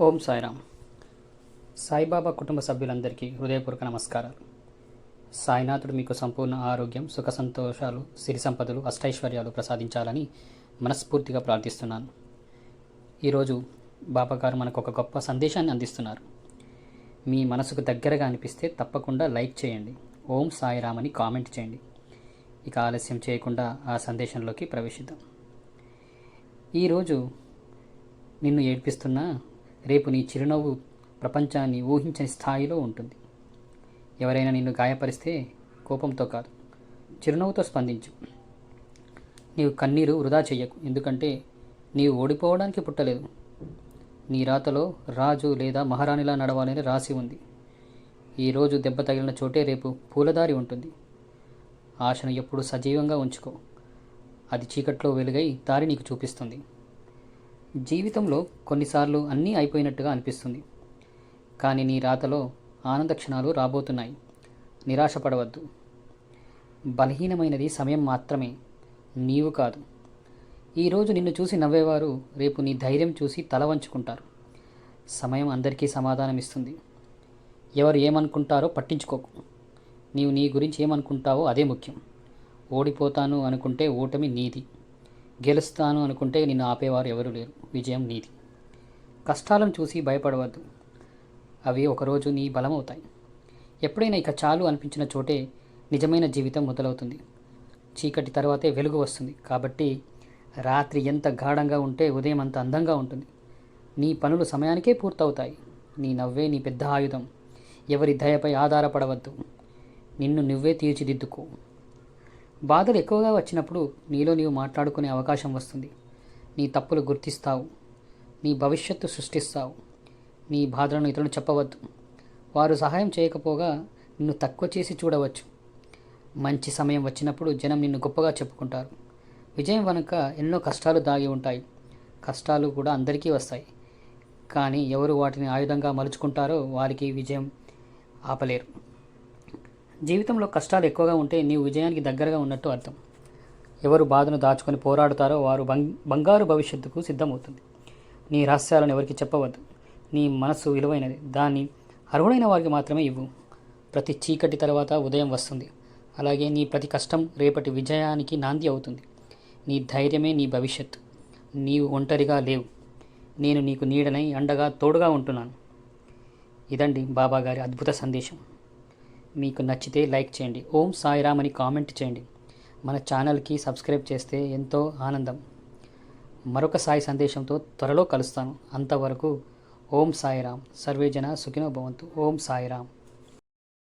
ఓం సాయిరామ్. సాయిబాబా కుటుంబ సభ్యులందరికీ హృదయపూర్వక నమస్కారాలు. సాయినాథుడు మీకు సంపూర్ణ ఆరోగ్యం సుఖ సంతోషాలు సిరి సంపదలు అష్టైశ్వర్యాలు ప్రసాదించాలని మనస్ఫూర్తిగా ప్రార్థిస్తున్నాను. ఈరోజు బాబా గారు మనకు ఒక గొప్ప సందేశాన్ని అందిస్తున్నారు. మీ మనసుకు దగ్గరగా అనిపిస్తే తప్పకుండా లైక్ చేయండి. ఓం సాయిరామ్ అని కామెంట్ చేయండి. ఇక ఆలస్యం చేయకుండా ఆ సందేశంలోకి ప్రవేశిద్దాం. ఈరోజు నిన్ను ఏడ్పిస్తున్నా రేపు నీ చిరునవ్వు ప్రపంచాన్ని ఊహించని స్థాయిలో ఉంటుంది. ఎవరైనా నిన్ను గాయపరిస్తే కోపంతో కాదు చిరునవ్వుతో స్పందించు. నీవు కన్నీరు వృధా చెయ్యకు ఎందుకంటే నీవు ఓడిపోవడానికి పుట్టలేదు. నీ రాతలో రాజు లేదా మహారాణిలా నడవాలని రాసి ఉంది. ఈరోజు దెబ్బ తగిలిన చోటే రేపు పూలదారి ఉంటుంది. ఆశను ఎప్పుడు సజీవంగా ఉంచుకో. అది చీకట్లో వెలుగై దారి నీకు చూపిస్తుంది. జీవితంలో కొన్నిసార్లు అన్నీ అయిపోయినట్టుగా అనిపిస్తుంది. కానీ నీ రాతలో ఆనంద క్షణాలు రాబోతున్నాయి. నిరాశపడవద్దు. బలహీనమైనది సమయం మాత్రమే. నీవు కాదు. ఈరోజు నిన్ను చూసి నవ్వేవారు రేపు నీ ధైర్యం చూసి తల వంచుకుంటారు. సమయం అందరికీ సమాధానం ఇస్తుంది ఎవరు ఏమనుకుంటారో పట్టించుకోకు. నీవు నీ గురించి ఏమనుకుంటావో అదే ముఖ్యం. ఓడిపోతాను అనుకుంటే ఓటమి నీది. గెలుస్తాను అనుకుంటే నిన్ను ఆపేవారు ఎవరు లేరు. విజయం నీది. కష్టాలను చూసి భయపడవద్దు. అవి ఒకరోజు నీ బలమవుతాయి. ఎప్పుడైనా ఇక చాలు అనిపించిన చోటే నిజమైన జీవితం మొదలవుతుంది. చీకటి తర్వాతే వెలుగు వస్తుంది. కాబట్టి రాత్రి ఎంత గాఢంగా ఉంటే ఉదయం అంత అందంగా ఉంటుంది. నీ పనులు సమయానికే పూర్తవుతాయి. నీ నవ్వే నీ పెద్ద ఆయుధం. ఎవరి దయపై ఆధారపడవద్దు. నిన్ను నువ్వే తీర్చిదిద్దుకో. బాధలు ఎక్కువగా వచ్చినప్పుడు నీలో నీవు మాట్లాడుకునే అవకాశం వస్తుంది. నీ తప్పులు గుర్తిస్తావు. నీ భవిష్యత్తు సృష్టిస్తావు. నీ బాధలను ఇతరులు చెప్పవద్దు. వారు సహాయం చేయకపోగా నిన్ను తక్కువ చేసి చూడవచ్చు. మంచి సమయం వచ్చినప్పుడు జనం నిన్ను గొప్పగా చెప్పుకుంటారు. విజయం వెనుక ఎన్నో కష్టాలు దాగి ఉంటాయి. కష్టాలు కూడా అందరికీ వస్తాయి. కానీ ఎవరు వాటిని ఆయుధంగా మలుచుకుంటారో వారికి విజయం ఆపలేరు. జీవితంలో కష్టాలు ఎక్కువగా ఉంటే నీవు విజయానికి దగ్గరగా ఉన్నట్టు అర్థం. ఎవరు బాధను దాచుకొని పోరాడుతారో వారు బంగ్ బంగారు భవిష్యత్తుకు సిద్ధమవుతుంది. నీ రహస్యాలను ఎవరికి చెప్పవద్దు. నీ మనస్సు విలువైనది. దాన్ని అర్హుడైన వారికి మాత్రమే ఇవ్వు. ప్రతి చీకటి తర్వాత ఉదయం వస్తుంది. అలాగే నీ ప్రతి కష్టం రేపటి విజయానికి నాంది అవుతుంది. నీ ధైర్యమే నీ భవిష్యత్తు. నీవు ఒంటరిగా లేవు. నేను నీకు నీడనై అండగా తోడుగా ఉంటున్నాను. ఇదండి బాబా గారి అద్భుత సందేశం. మీకు నచ్చితే లైక్ చేయండి. ఓం సాయిరామ్ అని కామెంట్ చేయండి. మన ఛానల్కి సబ్స్క్రైబ్ చేస్తే ఎంతో ఆనందం. మరొక సాయి సందేశంతో త్వరలో కలుస్తాను. అంతవరకు ఓం సాయిరామ్. సర్వేజన సుఖినో భవంతు. ఓం సాయిరామ్.